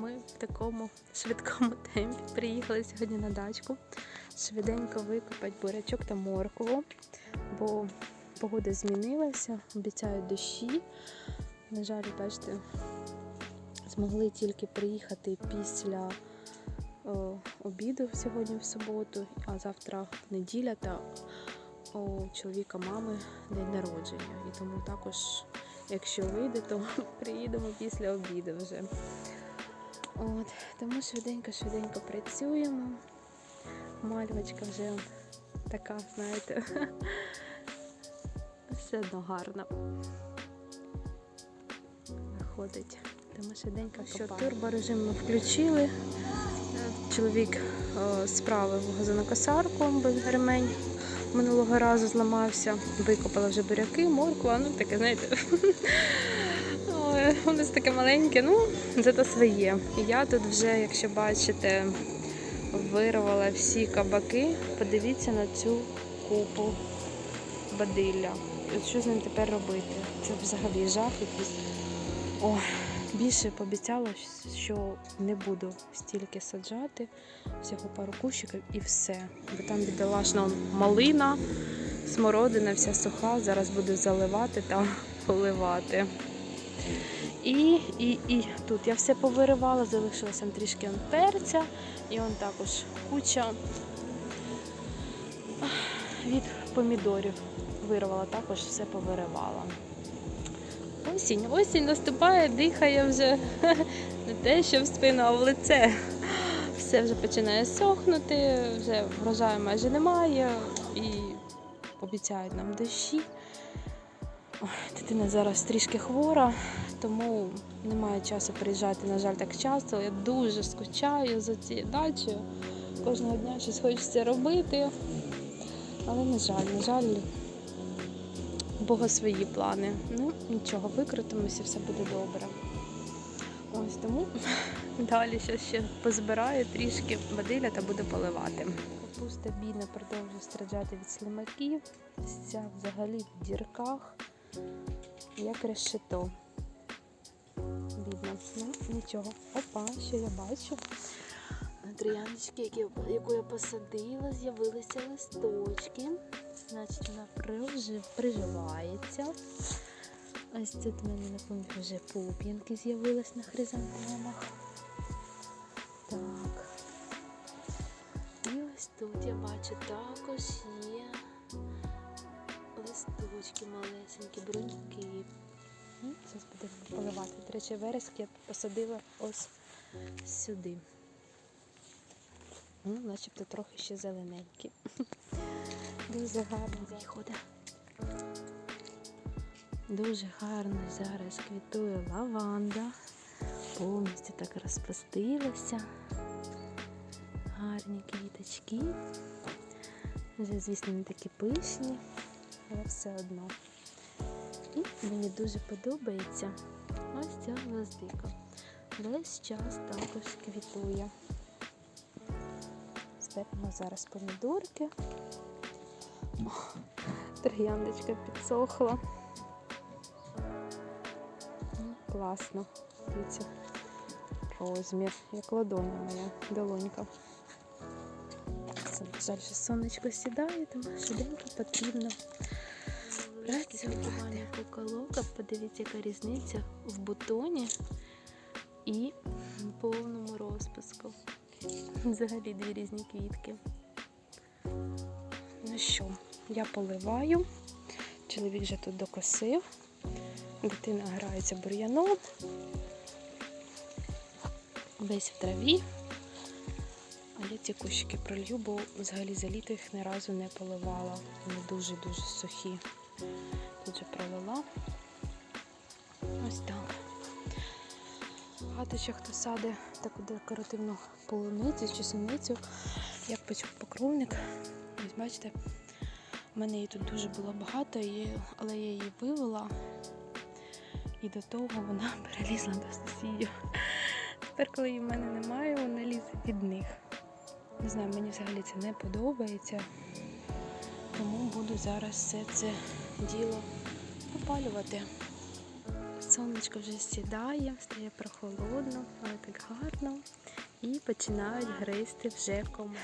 ми в такому швидкому темпі приїхали сьогодні на дачку. Швиденько викопати бурячок та моркву, бо погода змінилася, обіцяють дощі. На жаль, бачите, змогли тільки приїхати після о, обіду сьогодні в суботу, а завтра неділя та у чоловіка мами день народження. І тому також, якщо вийде, то приїдемо після обіду вже. От, тому швиденько-швиденько працюємо. Мальвочка вже така, знаєте, все одно гарна. Виходить. Тому швиденько що турборежим ми включили. Е, Чоловік е, справив газонокосарку, бо ремень минулого разу зламався. Викопала вже буряки, моркву, а ну таке, знаєте. У нас таке маленьке, ну, зато своє. І я тут вже, якщо бачите, вирвала всі кабаки. Подивіться на цю купу бадилля. От що з ним тепер робити? Це взагалі жах якийсь. Ой, більше пообіцяла, що не буду стільки саджати, всього пару кущиків і все. Бо там бідолашна малина, смородина вся суха. Зараз буду заливати та поливати. І, і, і тут я все повиривала, залишилося трішки перця, і он також куча від помідорів. Вирвала, також все повиривала. Осінь, осінь наступає, дихає вже не те, що в спину, а в лице. Все вже починає сохнути, вже врожаю майже немає і обіцяють нам дощі. Дитина зараз трішки хвора, тому немає часу приїжджати, на жаль, так часто. Я дуже скучаю за цією дачею. Кожного дня щось хочеться робити. Але, на жаль, на жаль, у Бога свої плани. Ну, нічого, викрутимося, все буде добре. Ось тому далі ще, ще позбираю трішки бадиля та буду поливати. Капуста бідна продовжує страждати від слимаків. Ця взагалі в дірках, як решето. Бідно. Ну, нічого. Опа, що я бачу. Трояночки, яку я посадила, з'явилися листочки. Значить, вона прижив, приживається. Ось тут в мене на фоні вже пуп'янки з'явились на хризантемах. Так. І ось тут я бачу також є листочки малесенькі, бруньки. Ну, Зараз будемо поливати. До речі, вереск я посадила ось сюди. Ну, начебто трохи ще зелененькі. Дуже гарно виходить. Дуже гарно зараз квітує лаванда. Повністю так розпустилася. Гарні квіточки. Вже, звісно, не такі пишні, але все одно. І мені дуже подобається ось ця гвоздика. Весь час також квітує. Зберемо зараз помідорки. Трояндочка підсохла. Ну, Класно. Дивіться. Розмір, як ладоня моя долонька. Жаль, що сонечко сідає, тому швиденько потрібно працювати. Куколока, подивіться, яка різниця в бутоні і в повному розпуску. Взагалі дві різні квітки. Ну що, я поливаю. Чоловік вже тут докосив. Дитина грається бур'яном. Весь в траві. А я ці кущики пролью, бо взагалі за літо їх ні разу не поливала. Вони дуже-дуже сухі. Тут же пролила. Ось так. Багато ще хто саде таку декоративну полуницю чи суницю, як покровник. Ось бачите, в мене її тут дуже було багато, але я її вивела. І до того вона перелізла до сусідів. Тепер, коли її в мене немає, вона лізе від них. Не знаю, мені взагалі це не подобається. Тому буду зараз все це діло опалювати. Сонечко вже сідає, стає прохолодно, але так гарно. І починають гризти вже кому.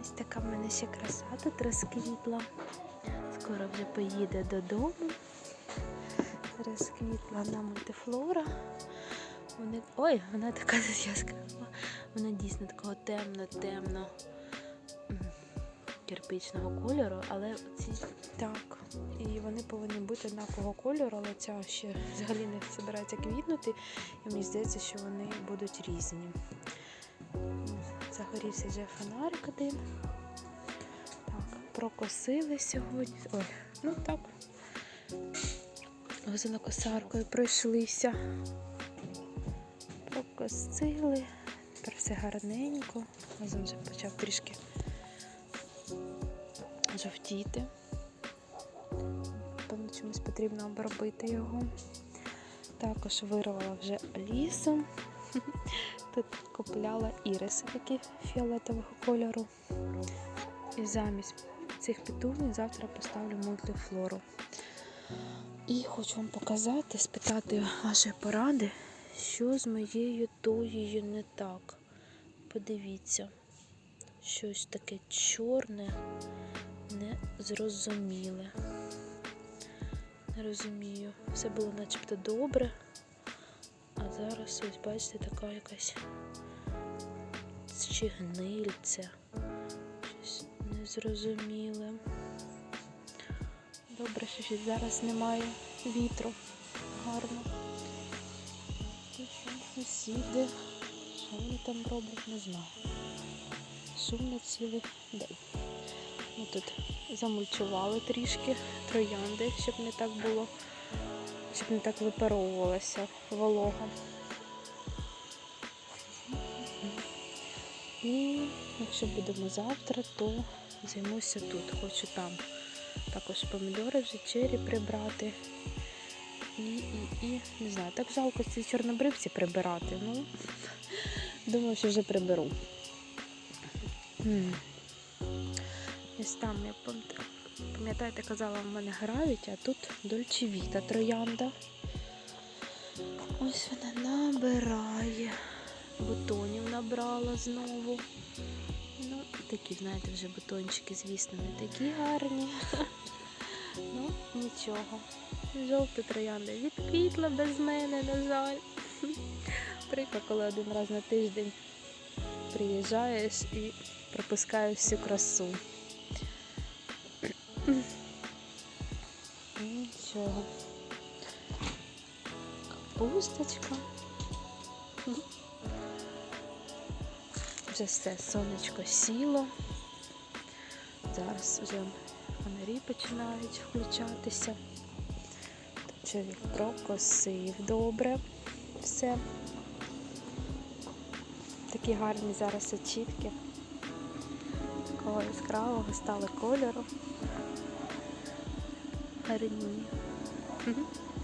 Ось така в мене ще краса тут розквітла. Скоро вже поїде додому. Розквітла на мультифлора. Вони... Ой, вона така яскрава. Вона дійсно такого темно-темно кирпичного кольору, але ці так. І вони повинні бути однакового кольору, але ця ще взагалі не збирається квітнути. І мені здається, що вони будуть різні. Загорівся вже фонарик один. Так, прокосили сьогодні. Ой, ну так. Газонокосаркою пройшлися. Прокосили. Тепер все гарненько. Газон вже почав трішки жовтіти. Певно, чомусь потрібно обробити його. Також вирвала вже лісом. Тут купляла іриси такі фіолетового кольору. І замість цих петуній завтра поставлю мультифлору. І хочу вам показати, спитати ваші поради, що з моєю тоєю не так. Подивіться, щось таке чорне, незрозуміле. Не розумію. Все було начебто добре, а зараз ось бачите, така якась чи гнильце. Щось незрозуміле. Добре, що ще зараз немає вітру. Гарно. Сусіди. Що вони там роблять, не знаю. Шумно цілий день. Ми тут замульчували трішки троянди, щоб не так було, щоб не так випаровувалася волога. І якщо будемо завтра, то займуся тут. Хочу там також помідори вже чері прибрати. І, і, і не знаю, так жалко ці чорнобривці прибирати. Ну, думаю, що вже приберу. Ось там, я пам'ятаєте, казала, в мене гравіть, а тут дольчевіта троянда. Ось вона набирає. Бутонів набрала знову. Ну, такі, знаєте, вже бутончики, звісно, не такі гарні. Ну, нічого. Жовта троянда відквітла без мене, на жаль. Прикро, коли один раз на тиждень приїжджаєш і пропускаєш всю красу. Нічого. Капусточка. Вже все, сонечко сіло. Зараз вже фонарі починають включатися. Чоловік прокосив добре все. Такі гарні зараз очітки. Такого яскравого стали кольору. Гарні.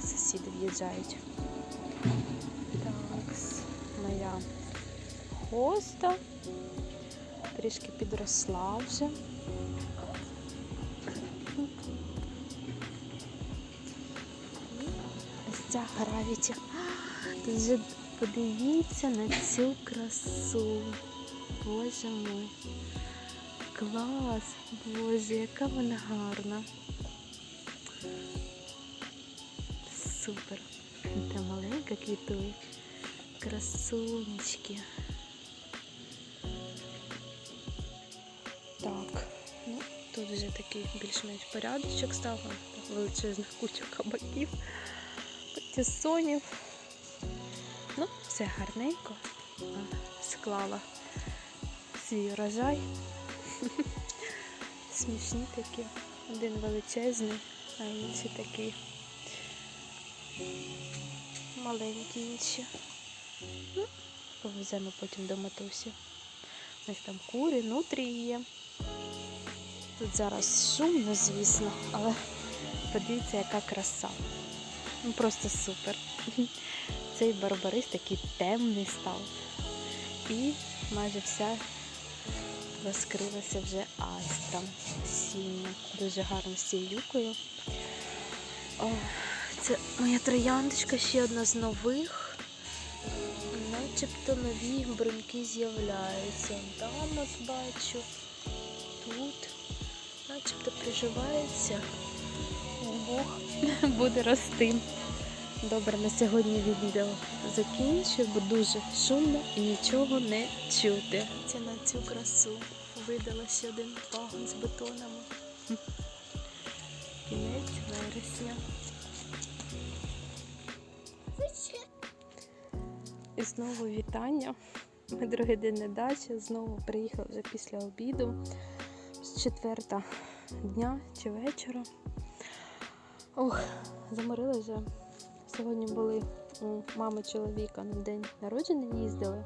Сусіди в'їжджають. Так, моя хоста. Трішки підросла вже. Ось ця гравіті. Тут вже подивіться на цю красу. Боже мой. Клас! Боже, яка вона гарна. Супер. Та маленька квітує. Красунечки. Так, ну тут вже такий більш-менш порядочок став. Величезна куча кабаків, патісонів. Ну, все гарненько. Склала свій урожай. Смішні такі. Один величезний, а інші такі маленькі інші. Ну, повеземо потім до матусі. Ось там курі, нутрії є. Тут зараз шумно, звісно, але подивіться, яка краса. Ну просто супер. Цей барбарис такий темний став. І майже вся розкрилася вже астром осіння. Дуже гарно з цією юкою. О, це моя трояндочка, ще одна з нових. Начебто нові бруньки з'являються. Там от бачу, тут, начебто приживається. Бог буде рости. Добре, на сьогодні відео закінчую, бо дуже шумно і нічого не чути. Це на цю красу видала ще один пагон з бетонами. Кінець вересня. І знову вітання. Ми другий день на дачі. Знову приїхали вже після обіду. З четверта дня чи вечора. Ох, заморила вже. Сьогодні були у мами чоловіка на день народження їздили,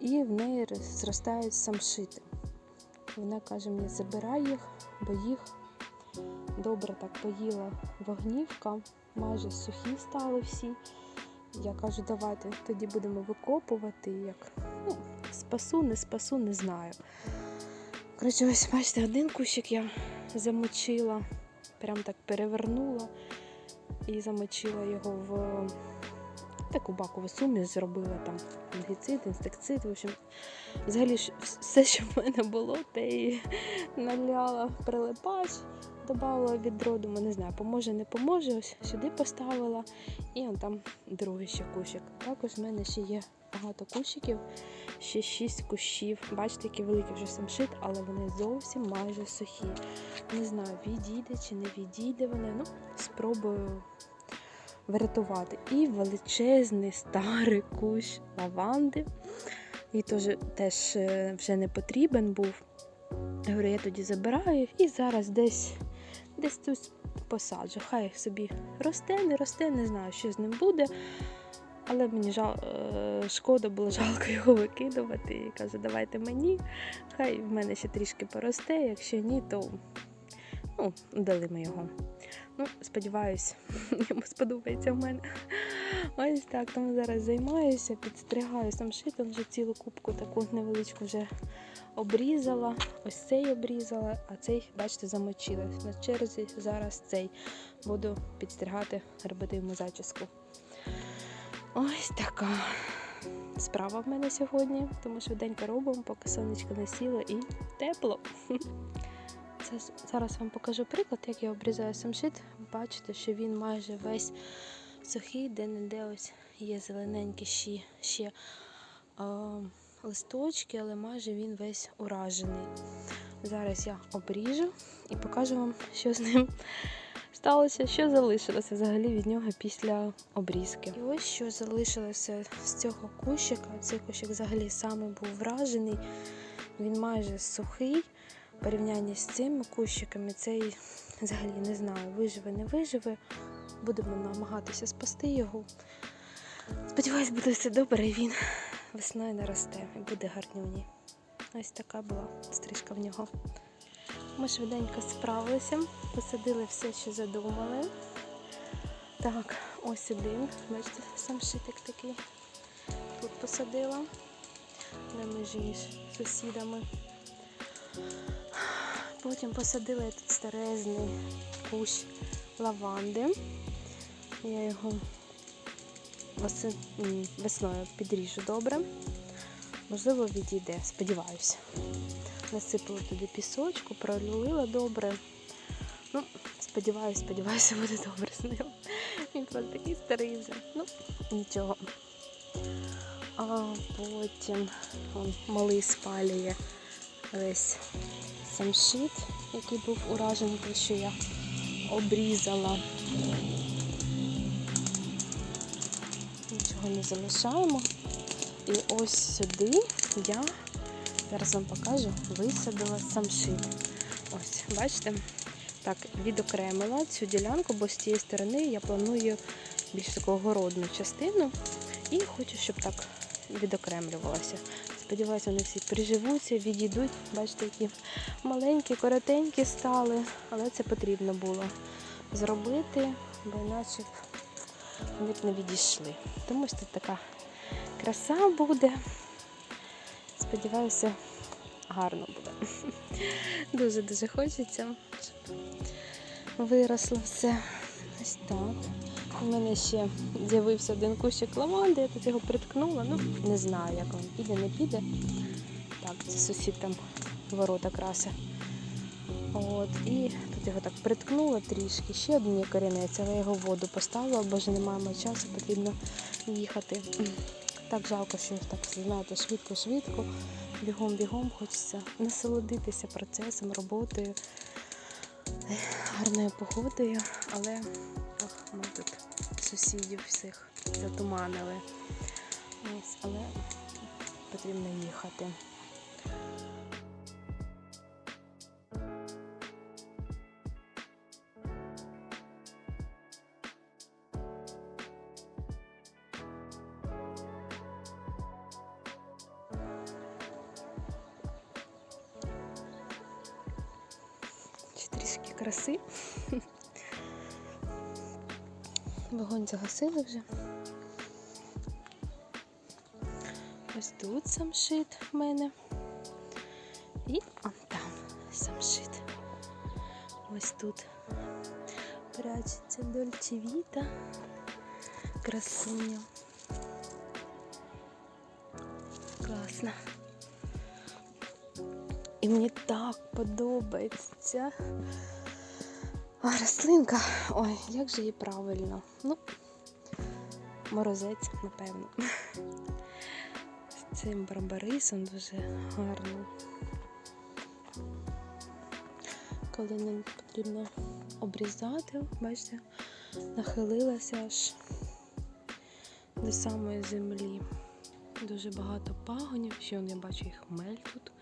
і в неї зростають самшити. Вона каже мені, забирай їх, бо їх добре так поїла вогнівка, майже сухі стали всі. Я кажу, давайте тоді будемо викопувати, як ну, спасу, не спасу, не знаю. Коротше, ось бачите, один кущик я замочила, прям так перевернула і замочила його в таку бакову суміш, зробила там фунгіцид, інсектицид. В общем, взагалі все, що в мене було, те і наляла прилипач, додавала відро, думаю, не знаю, поможе, не поможе. Ось сюди поставила. І он там другий ще кущик. Також в мене ще є багато кущиків, ще шість кущів. Бачите, які великі вже самшит, але вони зовсім майже сухі. Не знаю, відійде чи не відійде вони. Ну, спробую врятувати. І величезний старий кущ лаванди. І теж, теж е, вже не потрібен був. Я говорю, я тоді забираю і зараз десь, десь тут посаджу. Хай собі росте, не росте, не знаю, що з ним буде. Але мені жал, е, шкода було жалко його викидувати. І кажу, давайте мені. Хай в мене ще трішки поросте. Якщо ні, то ну, дали ми його. Ну, сподіваюсь, йому сподобається в мене. Ось так, тому зараз займаюся, підстригаю самшитом, вже цілу кубку таку невеличку вже обрізала. Ось цей обрізала, а цей, бачите, замочила. На черзі зараз цей буду підстригати, робити йому зачіску. Ось така справа в мене сьогодні, тому що денька робимо, поки сонечко не сіло і тепло. Це зараз вам покажу приклад, як я обрізаю самшит. Бачите, що він майже весь сухий, де-не-де ось є зелененькі ще, ще а, листочки, але майже він весь уражений. Зараз я обріжу і покажу вам, що з ним сталося, що залишилося взагалі від нього після обрізки. І ось що залишилося з цього кущика. Цей кущик взагалі саме був вражений. Він майже сухий. В порівнянні з цими кущиками цей взагалі не знаю, виживе, не виживе. Будемо намагатися спасти його. Сподіваюсь, буде все добре, і він весною наросте і буде гарнюній. Ось така була стрижка в нього. Ми швиденько справилися, посадили все, що задумали. Так, ось один. Бачите, сам шитик такий. Тут посадила на межі між сусідами. Потім посадила тут старезний кущ лаванди. Я його весною підріжу добре. Можливо, відійде, сподіваюся. Насипала туди пісочку, пролила добре. Ну, сподіваюся, сподіваюся, буде добре з ним. Він просто такий старий вже. Ну, нічого. А потім он, малий спалює весь самшит, який був уражений, те, що я обрізала. Нічого не залишаємо. І ось сюди я зараз вам покажу, висадила самшит. Ось, бачите? Так, відокремила цю ділянку, бо з цієї сторони я планую більш таку городну частину і хочу, щоб так відокремлювалося. Сподіваюся, вони всі приживуться, відійдуть. Бачите, які маленькі, коротенькі стали, але це потрібно було зробити, бо іначе б не відійшли. Тому ось тут така краса буде. Сподіваюся, гарно буде. Дуже-дуже хочеться, щоб виросло все. Ось так. У мене ще з'явився один кущик лаванди, я тут його приткнула. Ну, не знаю, як він піде, не піде. Так, це сусід там ворота краси. От, і його так приткнула трішки. Ще один є корінець, але я його воду поставила, бо вже немає мого часу, потрібно їхати. Так жалко, що так, знаєте, швидко-швидко, бігом-бігом хочеться насолодитися процесом, роботою, гарною погодою, але ох, ми тут сусідів всіх затуманили. Ось, але потрібно їхати. Ще трішки краси. Вогонь загасили вже. Ось тут самшит в мене. І он там самшит. Ось тут прячеться дольчевіта. Красуня. Класно. Мені так подобається ця рослинка. Ой, як же її правильно. Ну, морозець, напевно. З цим барбарисом дуже гарно. Коли не потрібно обрізати, бачите, нахилилася аж до самої землі. Дуже багато пагонів, ще я бачу і хмель тут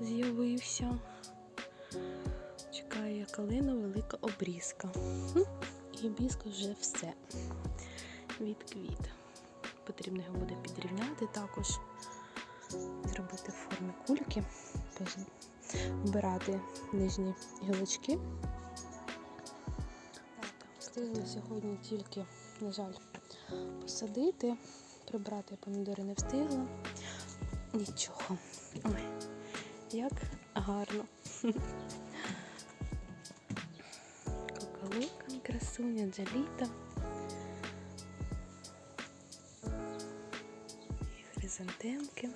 з'явився. Чекає калину велика обрізка. І обрізка вже все. Відквіт. Потрібно його буде підрівняти також, зробити в формі кульки, вбирати нижні гілочки. Так, Встигли сьогодні тільки, на жаль, посадити. Прибрати помідори не встигла. Нічого. Ой, як гарно. Коколука, красуня, джаліта. І хризантемки.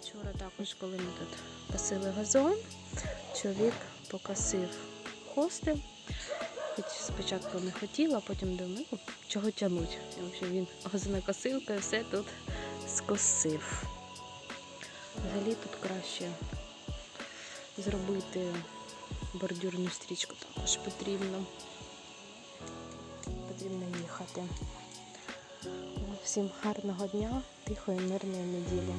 Вчора також, коли ми тут косили газон, чоловік покосив хости. Спочатку не хотіла, потім думаю, ну, чого тягнуть. Він газонокосилкою все тут скосив. Взагалі тут краще зробити бордюрну стрічку також потрібно. Потрібно їхати. Всім гарного дня, тихої, мирної неділі.